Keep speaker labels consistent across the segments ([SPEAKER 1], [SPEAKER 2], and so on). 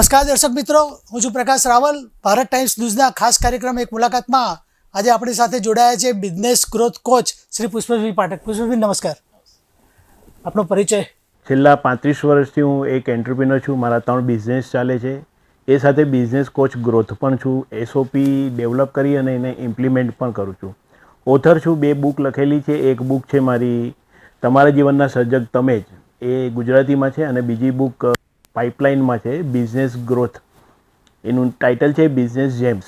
[SPEAKER 1] નમસ્કાર દર્શક મિત્રો, હું છું પ્રકાશ રાવલ. ભારત ટાઈમ્સ ન્યૂઝના ખાસ કાર્યક્રમ એક મુલાકાતમાં આજે આપણી સાથે જોડાયા છે business growth coach Shri Pushpabhai Pathak. Pushpabhai નમસ્કાર. આપનો પરિચય.
[SPEAKER 2] છેલ્લા પાંત્રીસ વર્ષથી હું એક એન્ટરપ્રિનર છું. મારા ત્રણ બિઝનેસ ચાલે છે. એ સાથે બિઝનેસ કોચ ગ્રોથ પણ છું. એસઓપી ડેવલપ કરી અને એને ઇમ્પ્લિમેન્ટ પણ કરું છું. ઓથર છું. બે બુક લખેલી છે. એક બુક છે મારી, તમારા જીવનના સર્જક તમે જ એ ગુજરાતીમાં છે અને બીજી બુક પાઇપલાઇનમાં છે બિઝનેસ ગ્રોથ એનું ટાઇટલ છે બિઝનેસ જેમ્સ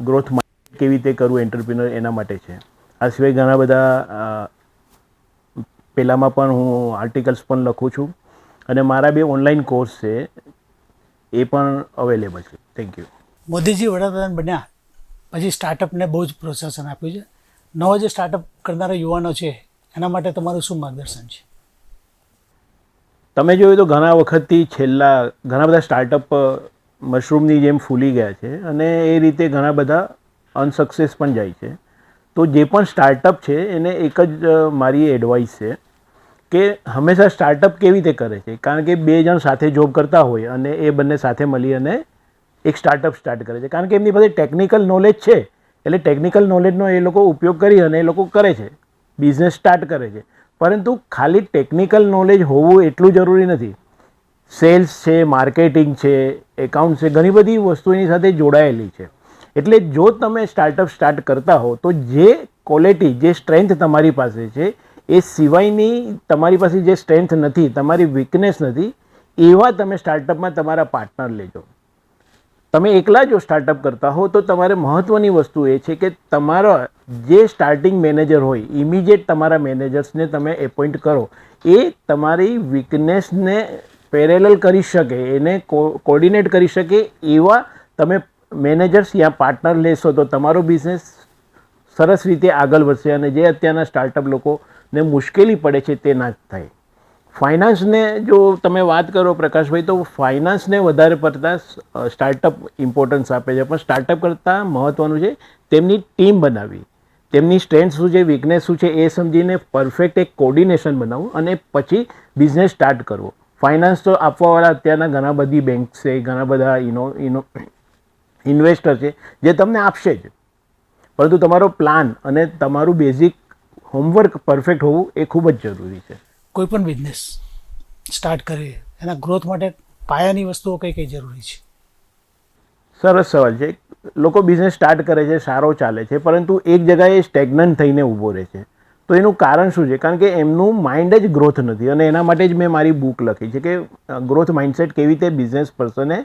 [SPEAKER 2] ગ્રોથ કેવી રીતે કરવું એન્ટરપ્રિનર એના માટે છે. આ સિવાય ઘણા બધા પહેલાંમાં પણ હું આર્ટિકલ્સ પણ લખું છું. અને મારા બે ઓનલાઈન કોર્સ છે, એ પણ અવેલેબલ છે. થેન્ક યુ
[SPEAKER 1] મોદીજી, વડાપ્રધાન બન્યા. પછી સ્ટાર્ટઅપને બહુ જ પ્રોત્સાહન આપ્યું છે. નવો જે સ્ટાર્ટઅપ કરનારા યુવાનો છે, એના માટે તમારું શું માર્ગદર્શન છે?
[SPEAKER 2] તમે જોયું તો ઘણા વખતથી છેલ્લા, ઘણા બધા સ્ટાર્ટઅપ મશરૂમની જેમ ફૂલી ગયા છે અને એ રીતે ઘણા બધા અનસક્સેસ પણ જાય છે. તો જે પણ સ્ટાર્ટઅપ છે, એને એક જ મારી એડવાઇસ છે કે હંમેશા સ્ટાર્ટઅપ કેવી રીતે કરે છે? કારણ કે બે જણ સાથે જોબ કરતા હોય અને એ બંને સાથે મળી અને એક સ્ટાર્ટઅપ સ્ટાર્ટ કરે છે. કારણ કે એમની પાસે ટેકનિકલ નોલેજ છે. એટલે ટેકનિકલ નોલેજનો એ લોકો ઉપયોગ કરી અને એ લોકો કરે છે. બિઝનેસ સ્ટાર્ટ કરે છે. પરંતુ ખાલી ટેકનિકલ નોલેજ હોવું એટલું જરૂરી નથી. સેલ્સ છે માર્કેટિંગ છે એકાઉન્ટ છે, ઘણી બધી વસ્તુ એની સાથે જોડાયેલી છે. એટલે જો તમે સ્ટાર્ટઅપ સ્ટાર્ટ કરતા હો, તો જે ક્વોલિટી જે સ્ટ્રેન્થ તમારી પાસે છે, એ સિવાયની તમારી પાસે જે સ્ટ્રેન્થ નથી, તમારી વીકનેસ નથી, એવા તમે સ્ટાર્ટઅપમાં તમારા પાર્ટનર લેજો. તમે એકલા જો સ્ટાર્ટઅપ કરતા હો, તો તમારે મહત્ત્વની વસ્તુ એ છે કે તમારા જે સ્ટાર્ટિંગ મેનેજર હોય ઇમિડિયેટ તમારા મેનેજર્સને તમે એપોઇન્ટ કરો, એ તમારી વીકનેસને પેરેલલ કરી શકે, એને કોર્ડિનેટ કરી શકે એવા તમે મેનેજર્સ યા પાર્ટનર લેશો તો તમારો બિઝનેસ સરસ રીતે આગળ વધશે અને જે અત્યારના સ્ટાર્ટઅપ લોકોને મુશ્કેલી પડે છે તે ના થાય. ફાઇનાન્સને જો તમે વાત કરો પ્રકાશભાઈ, તો ફાઇનાન્સને વધારે પડતા સ્ટાર્ટઅપ ઇમ્પોર્ટન્સ આપે છે. પણ સ્ટાર્ટઅપ કરતાં મહત્ત્વનું છે, તેમની ટીમ બનાવવી. તેમની સ્ટ્રેન્થ શું છે વીકનેસ શું છે, એ સમજીને પરફેક્ટ એક કોર્ડિનેશન બનાવવું અને પછી બિઝનેસ સ્ટાર્ટ કરવો. ફાઇનાન્સ તો આપવાવાળા અત્યારના ઘણા બધી બેંક છે, ઘણા બધા ઇનો ઇનો ઇન્વેસ્ટર છે, જે તમને આપશે જ. પરંતુ તમારો પ્લાન અને તમારું બેઝિક હોમવર્ક પરફેક્ટ હોવું એ ખૂબ જ જરૂરી છે.
[SPEAKER 1] કોઈ પણ બિઝનેસ સ્ટાર્ટ કરીએ એના ગ્રોથ માટે પાયાની વસ્તુઓ કઈ કઈ જરૂરી છે?
[SPEAKER 2] સરસ સવાલ છે. લોકો બિઝનેસ સ્ટાર્ટ કરે છે, સારો ચાલે છે, પરંતુ એક જગાએ સ્ટેગ્નન્ટ થઈને ઊભો રહે છે. તો એનું કારણ શું છે? કારણ કે એમનું માઇન્ડ જ ગ્રોથ નથી અને એના માટે જ મેં મારી બુક લખી છે કે ગ્રોથ માઇન્ડસેટ કેવી રીતે બિઝનેસ પર્સને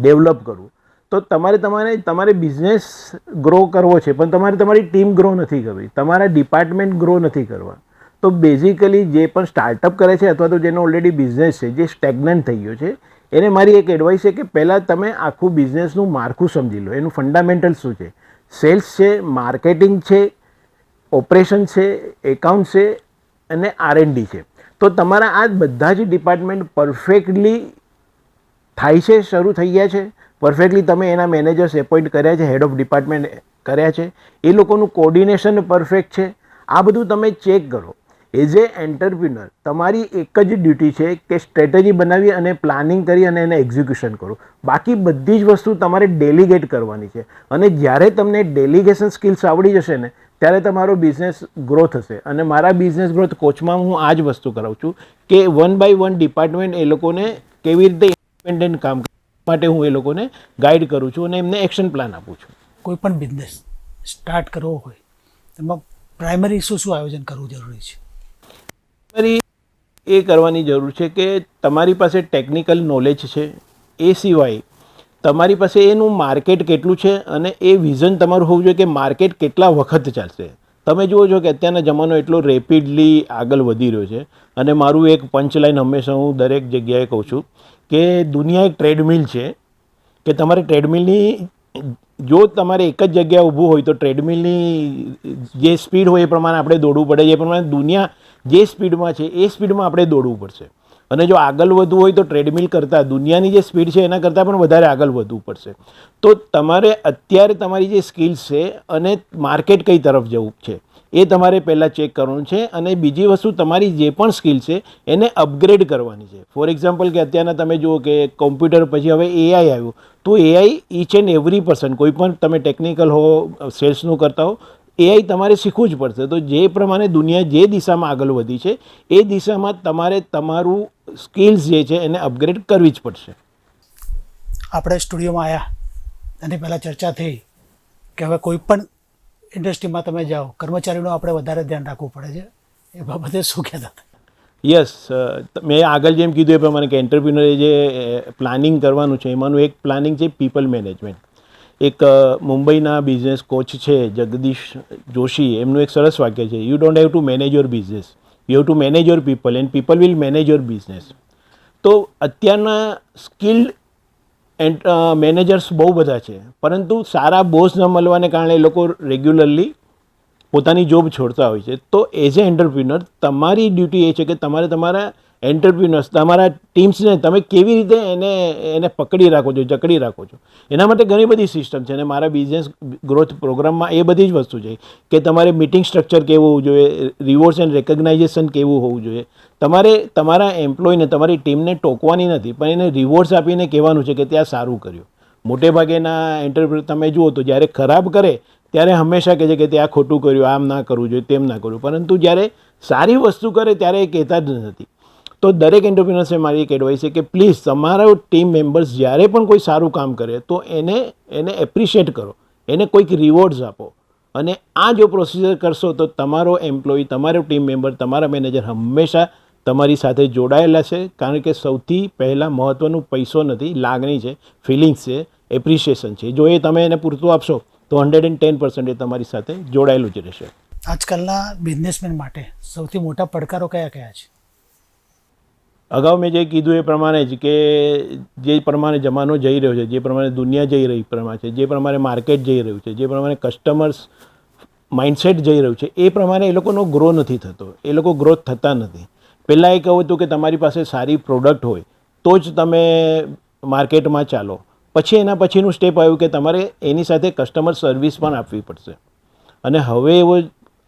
[SPEAKER 2] ડેવલપ કરવું. તો તમારે તમારે તમારે બિઝનેસ ગ્રો કરવો છે, પણ તમારે તમારી ટીમ ગ્રો નથી કરવી. તમારા ડિપાર્ટમેન્ટ ગ્રો નથી કરવા. તો બેઝિકલી જે પણ સ્ટાર્ટઅપ કરે છે અથવા તો જેનો ઓલરેડી બિઝનેસ છે, જે સ્ટેગ્નન્ટ થઈ ગયો છે, એને મારી એક એડવાઇસ છે કે પહેલાં તમે આખું બિઝનેસનું માળખું સમજી લો. એનું ફંડામેન્ટલ શું છે? સેલ્સ છે માર્કેટિંગ છે ઓપરેશન છે એકાઉન્ટ છે અને આરએનડી છે. તો તમારા આ બધા જ ડિપાર્ટમેન્ટ પરફેક્ટલી થાય છે, શરૂ થઈ ગયા છે. પરફેક્ટલી તમે એના મેનેજર્સ એપોઇન્ટ કર્યા છે હેડ ઓફ ડિપાર્ટમેન્ટ કર્યા છે. એ લોકોનું કોર્ડિનેશન પરફેક્ટ છે. આ બધું તમે ચેક કરો. એઝ એ એન્ટરપ્રિનર તમારી એક જ ડ્યુટી છે કે સ્ટ્રેટેજી બનાવી અને પ્લાનિંગ કરી અને એને એક્ઝિક્યુશન કરો. બાકી બધી જ વસ્તુ તમારે ડેલિગેટ કરવાની છે. અને જ્યારે તમને ડેલિગેશન સ્કિલ્સ આવડી જશે ને, ત્યારે તમારો બિઝનેસ ગ્રો થશે અને મારા બિઝનેસ ગ્રોથ કોચમાં હું આ જ વસ્તુ કરાવું છું કે વન બાય વન ડિપાર્ટમેન્ટ એ લોકોને કેવી રીતે ઇન્ડિપેન્ડન્ટ કામ માટે હું એ લોકોને ગાઈડ કરું છું અને એમને એક્શન પ્લાન આપું છું.
[SPEAKER 1] કોઈ પણ બિઝનેસ સ્ટાર્ટ કરવો હોય તેમાં પ્રાઇમરી શું શું આયોજન કરવું જરૂરી છે?
[SPEAKER 2] તમારી એ કરવાની જરૂર છે કે તમારી પાસે ટેકનિકલ નોલેજ છે. એ સિવાય તમારી પાસે એનું માર્કેટ કેટલું છે અને એ વિઝન તમારું હોવું જોઈએ કે માર્કેટ કેટલા વખત ચાલશે. તમે જુઓ છો કે અત્યારના જમાનો એટલો રેપિડલી આગળ વધી રહ્યો છે અને મારું એક પંચલાઈન હંમેશા હું દરેક જગ્યાએ કહું છું કે દુનિયા એક ટ્રેડમિલ છે કે તમારે ટ્રેડમિલની જો તમારે એક જ જગ્યાએ ઊભું હોય તો ટ્રેડમિલની જે સ્પીડ હોય એ પ્રમાણે આપણે દોડવું પડે. એ પ્રમાણે દુનિયા જે સ્પીડમાં છે, એ સ્પીડમાં આપણે દોડવું પડશે. અને જો આગળ વધવું હોય તો ટ્રેડમિલ કરતાં, દુનિયાની જે સ્પીડ છે એના કરતાં પણ વધારે આગળ વધવું પડશે. તો તમારે અત્યારે તમારી જે સ્કિલ્સ છે અને માર્કેટ કઈ તરફ જવું છે, એ તમારે પહેલાં ચેક કરવાનું છે અને બીજી વસ્તુ તમારી જે પણ સ્કિલ છે એને અપગ્રેડ કરવાની છે. ફોર એક્ઝામ્પલ કે અત્યારના તમે જુઓ કે કોમ્પ્યુટર પછી હવે એઆઈ આવ્યું, તો AI each and every person કોઈ પણ તમે ટેકનિકલ હો, સેલ્સનું કરતા હો એઆઈ તમારે શીખવું જ પડશે. તો જે પ્રમાણે દુનિયા જે દિશામાં આગળ વધી છે એ દિશામાં તમારે તમારું સ્કિલ્સ જે છે એને અપગ્રેડ કરવી જ પડશે.
[SPEAKER 1] આપણે સ્ટુડિયોમાં આવ્યા એની પહેલાં ચર્ચા થઈ કે હવે કોઈ પણ ઇન્ડસ્ટ્રીમાં તમે જાઓ કર્મચારીનું આપણે વધારે ધ્યાન રાખવું પડે છે. એ બાબતે શું કહેતા હતા?
[SPEAKER 2] યસ મેં આગળ જેમ કીધું એ પ્રમાણે કે એન્ટરપ્રિનરે જે પ્લાનિંગ કરવાનું છે એમાંનું એક પ્લાનિંગ છે પીપલ મેનેજમેન્ટ એક મુંબઈના બિઝનેસ કોચ છે, જગદીશ જોશી. એમનું એક સરસ વાક્ય છે you don't have to manage your business you have to manage your people and people will manage your business તો અત્યારના સ્કિલ્ડ એન્ડ મેનેજર્સ બહુ બધા છે, પરંતુ સારા બોસ ન મળવાને કારણે લોકો રેગ્યુલરલી પોતાની જોબ છોડતા હોય છે. તો એઝ એ એન્ટરપ્રિનર તમારી ડ્યુટી એ છે કે તમારે તમારા એન્ટરપ્રિનર્સ તમારા ટીમ્સને તમે કેવી રીતે એને એને પકડી રાખો છો, જકડી રાખો છો? એના માટે ઘણી બધી સિસ્ટમ છે અને મારા બિઝનેસ ગ્રોથ પ્રોગ્રામમાં એ બધી જ વસ્તુ છે. કે તમારે મિટિંગ સ્ટ્રક્ચર કેવું હોવું જોઈએ રિવોર્ડ્સ એન્ડ રેકગ્નાઇઝેશન કેવું હોવું જોઈએ? તમારે, તમારા એમ્પ્લોયને તમારી ટીમને ટોકવાની નથી, પણ એને રિવોર્ડ્સ આપીને કહેવાનું છે કે ત્યાં સારું કર્યું. મોટે ભાગેના એન્ટરપ્રિનર તમે જુઓ તો જ્યારે ખરાબ કરે, ત્યારે હંમેશા કહે છે કે તે આ ખોટું કર્યું, આમ ના કરવું જોઈએ, તેમ ના કરવું. પરંતુ જ્યારે સારી વસ્તુ કરે, ત્યારે એ કહેતા જ નથી. તો દરેક એન્ટરપ્રિનર્સને મારી એક એડવાઇસ છે કે પ્લીઝ તમારા ટીમ મેમ્બર્સ જ્યારે પણ કોઈ સારું કામ કરે, તો એને એને એપ્રિશિએટ કરો. એને કોઈક રિવોર્ડ્સ આપો. અને આ જો પ્રોસિજર કરશો, તો તમારો એમ્પ્લોયી તમારો ટીમ મેમ્બર તમારા મેનેજર હંમેશા તમારી સાથે જોડાયેલા છે. કારણ કે સૌથી પહેલાં મહત્ત્વનું પૈસો નથી, લાગણી છે ફિલિંગ્સ છે એપ્રિશિએશન છે. જો એ તમે એને પૂરતું આપશો, તો હંડ્રેડ એન્ડ ટેન પર્સન્ટ એ તમારી સાથે જોડાયેલું જ રહેશે.
[SPEAKER 1] આજકાલના બિઝનેસમેન માટે સૌથી મોટા પડકારો કયા કયા છે?
[SPEAKER 2] અગાઉ મેં જે કીધું એ પ્રમાણે જ કે જે પ્રમાણે જમાનો જઈ રહ્યો છે, જે પ્રમાણે દુનિયા જઈ રહી પ્રમાણે છે, જે પ્રમાણે માર્કેટ જઈ રહ્યું છે, જે પ્રમાણે કસ્ટમર્સ માઇન્ડસેટ જઈ રહ્યું છે, એ પ્રમાણે એ લોકોનો ગ્રો નથી થતો, એ લોકો ગ્રોથ થતા નથી. પહેલાં એ કહું હતું કે તમારી પાસે સારી પ્રોડક્ટ હોય તો જ તમે માર્કેટમાં ચાલો. પછી એના પછીનું સ્ટેપ આવ્યું કે તમારે એની સાથે કસ્ટમર સર્વિસ પણ આપવી પડશે. અને હવે એવો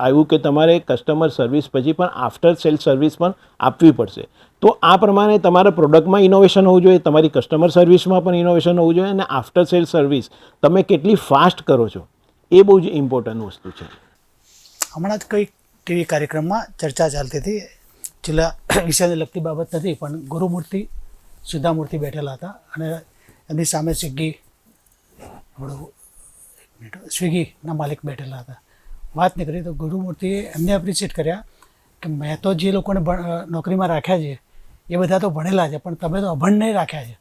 [SPEAKER 2] આવ્યું કે તમારે કસ્ટમર સર્વિસ પછી પણ આફ્ટર સેલ સર્વિસ પણ આપવી પડશે. તો આ પ્રમાણે તમારા પ્રોડક્ટમાં ઇનોવેશન હોવું જોઈએ, તમારી કસ્ટમર સર્વિસમાં પણ ઇનોવેશન હોવું જોઈએ અને આફ્ટર સેલ સર્વિસ તમે કેટલી ફાસ્ટ કરો છો, એ બહુ જ ઇમ્પોર્ટન્ટ વસ્તુ છે.
[SPEAKER 1] હમણાં જ કંઈક ટીવી કાર્યક્રમમાં ચર્ચા ચાલતી હતી. છેલ્લા વિષયને લગતી બાબત નથી, પણ ગુરુમૂર્તિ સુધામૂર્તિ બેઠેલા હતા અને એમની સામે સ્વિગી સ્વિગીના માલિક બેઠેલા હતા. વાત નીકળી તો ગુરુમૂર્તિએ એમને એપ્રિશિએટ કર્યા કે મેં તો જે લોકોને નોકરીમાં રાખ્યા છે એ બધા તો ભણેલા છે પણ તમે તો અભણ નહીં રાખ્યા છે.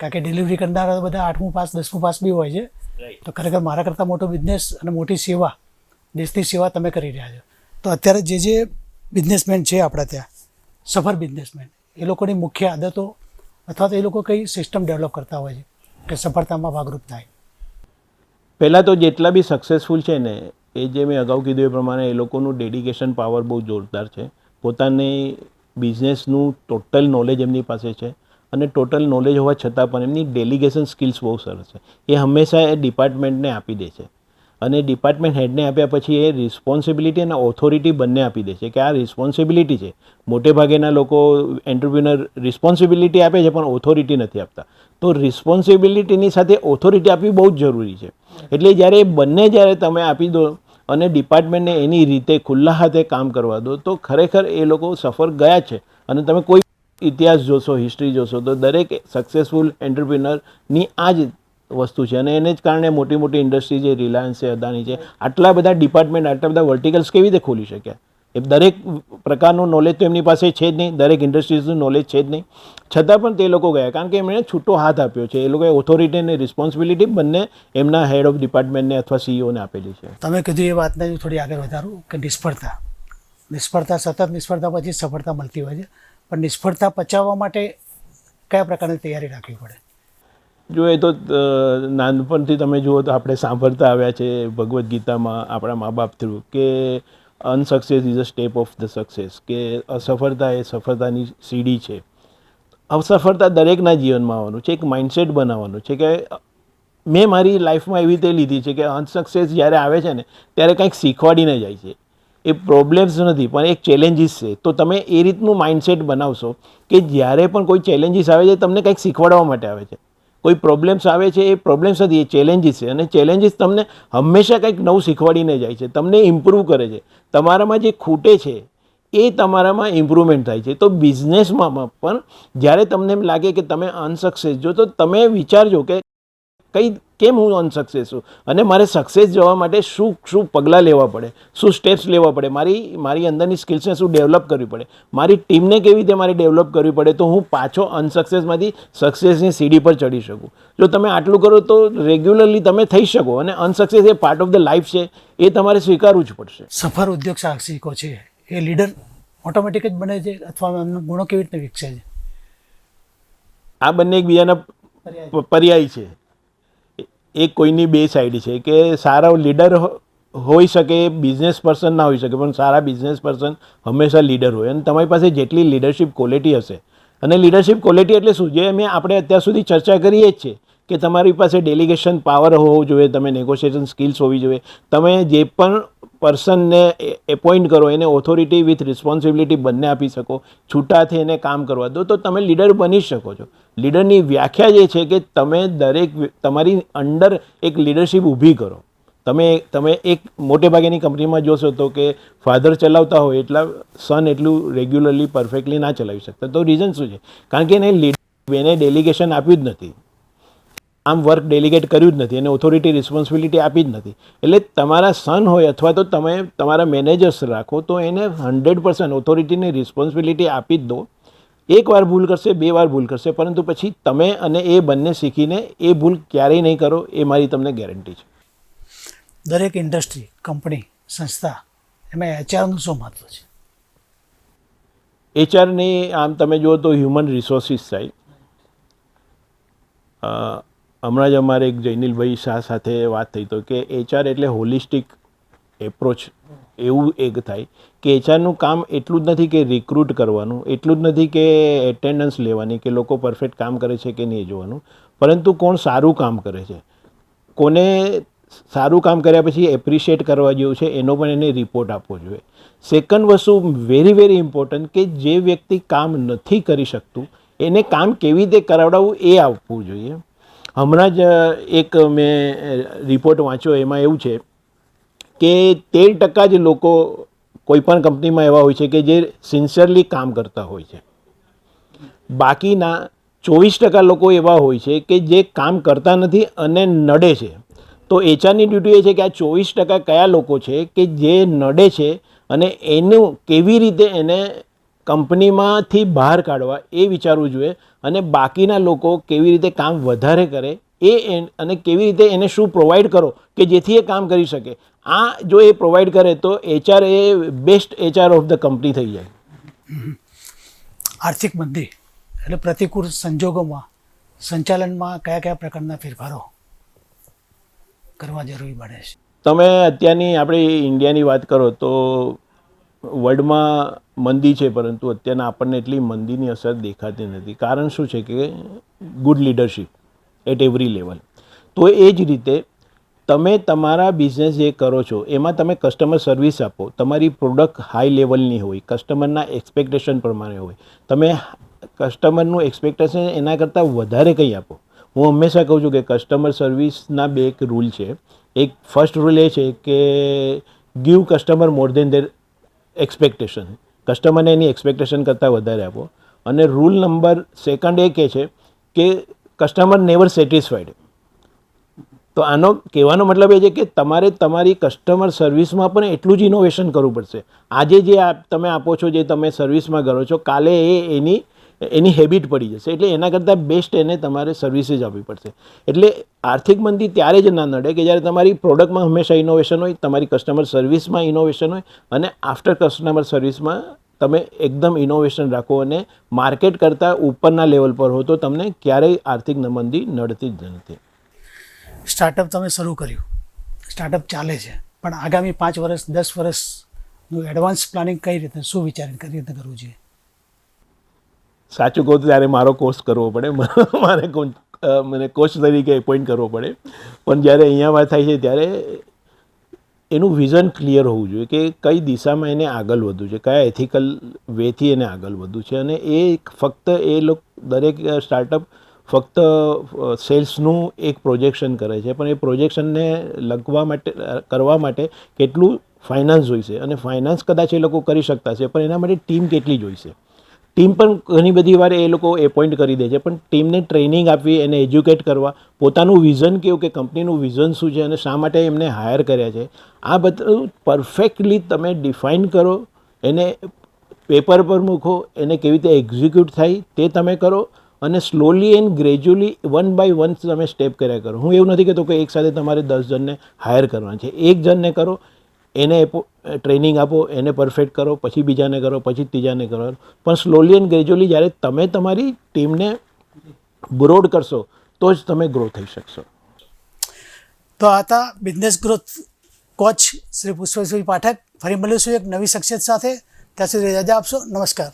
[SPEAKER 1] કારણ કે ડિલિવરી કરનારા તો બધા આઠમું પાસ દસમું પાસ બી હોય છે. તો ખરેખર મારા કરતાં મોટો બિઝનેસ અને મોટી સેવા દેશની સેવા તમે કરી રહ્યા છો. તો અત્યારે જે જે બિઝનેસમેન છે આપણા ત્યાં સફળ બિઝનેસમેન એ લોકોની મુખ્ય આદતો અથવા તો એ લોકો કઈ સિસ્ટમ ડેવલપ કરતા હોય છે કે સફળતામાં ભાગરૂપ થાય.
[SPEAKER 2] પહેલાં તો જેટલા બી સક્સેસફુલ છે ને એ જે મેં અગાઉ કીધું એ પ્રમાણે એ લોકોનું ડેડિકેશન પાવર બહુ જોરદાર છે. પોતાની બિઝનેસનું ટોટલ નોલેજ એમની પાસે છે અને ટોટલ નોલેજ હોવા છતાં પણ એમની ડેલિગેશન સ્કિલ્સ બહુ સરસ છે. એ હંમેશા એ ડિપાર્ટમેન્ટને આપી દે છે અને ડિપાર્ટમેન્ટ હેડને આપ્યા પછી એ રિસ્પોન્સિબિલિટી અને ઓથોરિટી બંને આપી દે છે કે આ રિસ્પોન્સિબિલિટી છે. મોટે ભાગેના લોકો એન્ટરપ્રિનર રિસ્પોન્સિબિલિટી આપે છે પણ ઓથોરિટી નથી આપતા. તો રિસ્પોન્સિબિલિટીની સાથે ઓથોરિટી આપવી બહુ જ જરૂરી છે. એટલે જ્યારે એ બંને જ્યારે તમે આપી દો અને ડિપાર્ટમેન્ટને એની રીતે ખુલ્લા હાથે કામ કરવા દો, તો ખરેખર એ લોકો સફર ગયા છે. અને તમે કોઈ ઇતિહાસ જોશો હિસ્ટ્રી જોશો, તો દરેક સક્સેસફુલ એન્ટરપ્રિનરની આ જ વસ્તુ છે. અને એને જ કારણે મોટી મોટી ઇન્ડસ્ટ્રી છે રિલાયન્સ છે અદાની છે, આટલા બધા ડિપાર્ટમેન્ટ આટલા બધા વર્ટિકલ્સ કેવી રીતે ખોલી શક્યા? એ દરેક પ્રકારનું નોલેજ તો એમની પાસે છે જ નહીં દરેક ઇન્ડસ્ટ્રીઝનું નોલેજ છે જ નહીં. છતાં પણ તે લોકો ગયા કારણ કે એમણે છૂટો હાથ આપ્યો છે. એ લોકોએ ઓથોરિટી અને રિસ્પોન્સિબિલિટી બંને એમના હેડ ઓફ ડિપાર્ટમેન્ટને અથવા સીઈઓને આપેલી છે.
[SPEAKER 1] તમે કીધું એ વાતને થોડી આગળ વધારું કે નિષ્ફળતા. નિષ્ફળતા સતત નિષ્ફળતા પછી સફળતા મળતી હોય છે. પણ નિષ્ફળતા પચાવવા માટે કયા પ્રકારની તૈયારી રાખવી પડે?
[SPEAKER 2] જો એ તો નાનપણથી તમે જુઓ તો આપણે સાંભળતા આવ્યા છે ભગવદ્ ગીતામાં આપણા મા બાપ થ્રુ કે unsuccess is a step of the success, કે અસફળતા એ સફળતાની સીડી છે. અસફળતા દરેકના જીવનમાં આવવાનું છે, એક માઇન્ડસેટ બનાવવાનું છે કે મેં મારી લાઈફમાં એવી રીતે લીધી છે કે અનસક્સેસ જ્યારે આવે છે ને, ત્યારે કંઈક શીખવાડીને જાય છે. એ પ્રોબ્લેમ્સ નથી, પણ એક ચેલેન્જીસ છે. તો તમે એ રીતનું માઇન્ડસેટ બનાવશો કે જ્યારે પણ કોઈ ચેલેન્જીસ આવે છે, તમને કંઈક શીખવાડવા માટે આવે છે. કોઈ પ્રોબ્લેમ્સ આવે છે, એ પ્રોબ્લેમ્સ નથી એ ચેલેન્જીસ છે. અને ચેલેન્જીસ તમને હંમેશા કંઈક નવું શીખવાડીને જાય છે, તમને ઇમ્પ્રૂવ કરે છે. તમારામાં જે ખૂટે છે, એ તમારામાં ઇમ્પ્રુવમેન્ટ થાય છે. તો બિઝનેસમાં પણ જ્યારે તમને એમ લાગે કે તમે અનસક્સેસ જો તો તમે વિચારજો કે કઈ કેમ હું અનસક્સેસ છું? અને મારે સક્સેસ જવા માટે શું શું પગલાં લેવા પડે? શું સ્ટેપ્સ લેવા પડે? મારી મારી અંદરની સ્કિલ્સને શું ડેવલપ કરવી પડે? મારી ટીમને કેવી રીતે મારે ડેવલપ કરવી પડે? તો હું પાછો અનસક્સેસમાંથી સક્સેસની સીડી પર ચડી શકું. જો તમે આટલું કરો તો રેગ્યુલરલી તમે થઈ શકો અને અનસક્સેસ એ પાર્ટ ઓફ ધ લાઈફ છે. એ તમારે સ્વીકારવું જ પડશે.
[SPEAKER 1] સફળ ઉદ્યોગ સાહસિકો છે. એ લીડર ઓટોમેટિક જ બને છે અથવા એમનો ગુણો કેવી રીતે વિકસે છે?
[SPEAKER 2] આ બંને એકબીજાના પર્યાય છે. એ કોઈની બે સાઈડ છે કે સારા લીડર હોઈ શકે બિઝનેસ પર્સન ના હોઈ શકે, પણ સારા બિઝનેસ પર્સન હંમેશા લીડર હોય. અને તમારી પાસે જેટલી લીડરશિપ ક્વોલિટી હશે, અને લીડરશિપ ક્વોલિટી એટલે શું? જે મેં આપણે અત્યાર સુધી ચર્ચા કરીએ જ છે કે તમારી પાસે ડેલિગેશન પાવર હોવો જોઈએ, તમે નેગોશિએશન સ્કિલ્સ હોવી જોઈએ, તમે જે પણ પર્સનને એપોઇન્ટ કરો, એને ઓથોરિટી વિથ રિસ્પોન્સિબિલિટી બંને આપી શકો છૂટાથી એને કામ કરવા દો, તો તમે લીડર બની શકો છો. લીડરની વ્યાખ્યા જે છે કે તમે દરેક તમારી અંડર એક લીડરશિપ ઊભી કરો. તમે તમે એક મોટે ભાગેની કંપનીમાં જોશો તો કે ફાધર ચલાવતા હોય એટલા સન એટલું રેગ્યુલરલી પરફેક્ટલી ના ચલાવી શકતા. તો રીઝન શું છે? કારણ કે એને લીડ એને ડેલિગેશન આપ્યું જ નથી. આમ વર્ક ડેલિગેટ કર્યું જ નથી એને ઓથોરિટી રિસ્પોન્સિબિલિટી આપી જ નથી. એટલે તમારા સન હોય અથવા તો તમે તમારા મેનેજર્સ રાખો તો એને હંડ્રેડ પર્સન્ટ ઓથોરિટીની રિસ્પોન્સિબિલિટી આપી જ દો. એક વાર ભૂલ કરશે બે વાર ભૂલ કરશે પરંતુ પછી તમે અને એ બંને શીખીને એ ભૂલ ક્યારેય નહીં કરો એ મારી તમને ગેરંટી છે.
[SPEAKER 1] દરેક ઇન્ડસ્ટ્રી કંપની સંસ્થા એમાં એચઆરનું શું મહત્વ છે?
[SPEAKER 2] એચઆરની આમ તમે જુઓ તો હ્યુમન રિસોર્સિસ સાઈડ હમણાં જ અમારે એક જૈનિલભાઈ શાહ સાથે વાત થઈ તો કે એચઆર એટલે હોલિસ્ટિક એપ્રોચ એવું એક થાય કે એચઆરનું કામ એટલું જ નથી કે રિક્રુટ કરવાનું, એટલું જ નથી કે એટેન્ડન્સ લેવાની, કે લોકો પરફેક્ટ કામ કરે છે કે નહીં જોવાનું, પરંતુ કોણ સારું કામ કરે છે. કોને સારું કામ કર્યા પછી એપ્રિશિએટ કરવા જેવું છે એનો પણ એને રિપોર્ટ આપવો જોઈએ. સેકન્ડ વસ્તુ વેરી વેરી ઇમ્પોર્ટન્ટ કે જે વ્યક્તિ કામ નથી કરી શકતું, એને કામ કેવી રીતે કરાવડાવવું એ આપવું જોઈએ. હમણાં જ એક મેં રિપોર્ટ વાંચ્યો, એમાં એવું છે કે તેર ટકા જ લોકો કોઈપણ કંપનીમાં એવા હોય છે કે જે સિન્સિયરલી કામ કરતા હોય છે. બાકીના ચોવીસ ટકા લોકો એવા હોય છે કે જે કામ કરતા નથી અને નડે છે. તો એચઆરની ડ્યુટી એ છે કે આ ચોવીસ ટકા કયા લોકો છે કે જે નડે છે અને એનું કેવી રીતે એને કંપનીમાંથી બહાર કાઢવા એ વિચારવું જોઈએ અને બાકીના લોકો કેવી રીતે કામ વધારે કરે એ અને કેવી રીતે એને શું પ્રોવાઈડ કરો કે જેથી એ કામ કરી શકે. આ જો એ પ્રોવાઈડ કરે તો HR A best HR of the company થઈ જાય.
[SPEAKER 1] આર્થિક મંદી એટલે પ્રતિકૂળ સંજોગોમાં સંચાલનમાં કયા કયા પ્રકારના ફેરફારો કરવા જરૂરી બને છે?
[SPEAKER 2] તમે અત્યારની આપણી ઇન્ડિયાની વાત કરો તો વર્લ્ડમાં મંદી છે, પરંતુ અત્યારના આપણને એટલી મંદીની અસર દેખાતી નથી. કારણ શું છે કે good leadership at every level તો એ જ રીતે તમે તમારા બિઝનેસ જે કરો છો, એમાં તમે કસ્ટમર સર્વિસ આપો. તમારી પ્રોડક્ટ હાઈ લેવલની હોય કસ્ટમરના એક્સપેક્ટેશન પ્રમાણે હોય. તમે કસ્ટમરનું એક્સપેક્ટેશન એના કરતાં વધારે કંઈ આપો. હું હંમેશા કહું છું કે કસ્ટમર સર્વિસના બે એક રૂલ છે. એક ફર્સ્ટ રૂલ એ છે કે give customer more than their expectation કસ્ટમરને એની એક્સપેક્ટેશન કરતાં વધારે આપો. અને રૂલ નંબર સેકન્ડ એ કહે છે કે કસ્ટમર નેવર સેટિસ્ફાઈડ તો આનો કહેવાનો મતલબ એ છે કે તમારે તમારી કસ્ટમર સર્વિસમાં પણ એટલું જ ઇનોવેશન કરવું પડશે. આજે જે આપ તમે આપો છો, જે તમે સર્વિસમાં કરો છો, કાલે એ એની એની હેબિટ પડી જશે. એટલે એના કરતાં બેસ્ટ એને તમારે સર્વિસીસ આપવી પડશે. એટલે આર્થિક મંદી ત્યારે જ ના નડે કે જ્યારે તમારી પ્રોડક્ટમાં હંમેશા ઇનોવેશન હોય, તમારી કસ્ટમર સર્વિસમાં ઇનોવેશન હોય અને આફ્ટર કસ્ટમર સર્વિસમાં તમે એકદમ ઇનોવેશન રાખો અને માર્કેટ કરતાં ઉપરના લેવલ પર હો તો તમને ક્યારેય આર્થિક મંદી નડતી જ નથી.
[SPEAKER 1] સ્ટાર્ટઅપ તમે શરૂ કર્યું. સ્ટાર્ટઅપ ચાલે છે. પણ આગામી પાંચ વર્ષ, દસ વર્ષનું એડવાન્સ પ્લાનિંગ કઈ રીતે? શું વિચારીને કઈ રીતે કરવું જોઈએ?
[SPEAKER 2] સાચું કહું તો ત્યારે મારો કોર્સ કરવો પડે. મારે મને કોચ તરીકે એપોઇન્ટ કરવો પડે. પણ જ્યારે અહીંયા વાત થાય છે ત્યારે એનું વિઝન ક્લિયર હોવું જોઈએ કે કઈ દિશામાં એને આગળ વધવું છે, કયા એથિકલ વેથી એને આગળ વધવું છે અને એ ફક્ત એ લોક, દરેક સ્ટાર્ટઅપ ફક્ત સેલ્સનું એક પ્રોજેક્શન કરે છે. પણ એ પ્રોજેક્શનને લખવા માટે કરવા માટે કેટલું ફાઇનાન્સ જોઈશે અને ફાઇનાન્સ કદાચ એ લોકો કરી શકતા છે, પણ એના માટે ટીમ કેટલી જોઈશે? ટીમ પણ ઘણી બધી વાર એ લોકો એપોઇન્ટ કરી દે છે, પણ ટીમને ટ્રેનિંગ આપવી, એને એજ્યુકેટ કરવા, પોતાનું વિઝન કેવું કે કંપનીનું વિઝન શું છે અને શા માટે એમને હાયર કર્યા છે, આ બધું પરફેક્ટલી તમે ડિફાઇન કરો, એને પેપર પર મૂકો, એને કેવી રીતે એક્ઝિક્યુટ થાય તે તમે કરો અને slowly and gradually one by one તમે સ્ટેપ કર્યા કરો. હું એવું નથી કહેતો કે એક સાથે તમારે દસ જણને હાયર કરવાના છે, એક જણને કરો એને ટ્રેનિંગ આપો, એને પરફેક્ટ કરો, પછી બીજાને કરો, પછી ત્રીજાને કરો. પણ સ્લોલી એન્ડ ગ્રેજ્યુઅલી જ્યારે તમે તમારી ટીમને બ્રોડ કરશો, તો જ તમે ગ્રો થઈ શકશો.
[SPEAKER 1] તો આ હતા business growth coach Shri Pushpeshbhai Pathak. ફરી મળીશું એક નવી શખ્સિયત સાથે. ત્યાં સુધી રજા આપશો. નમસ્કાર.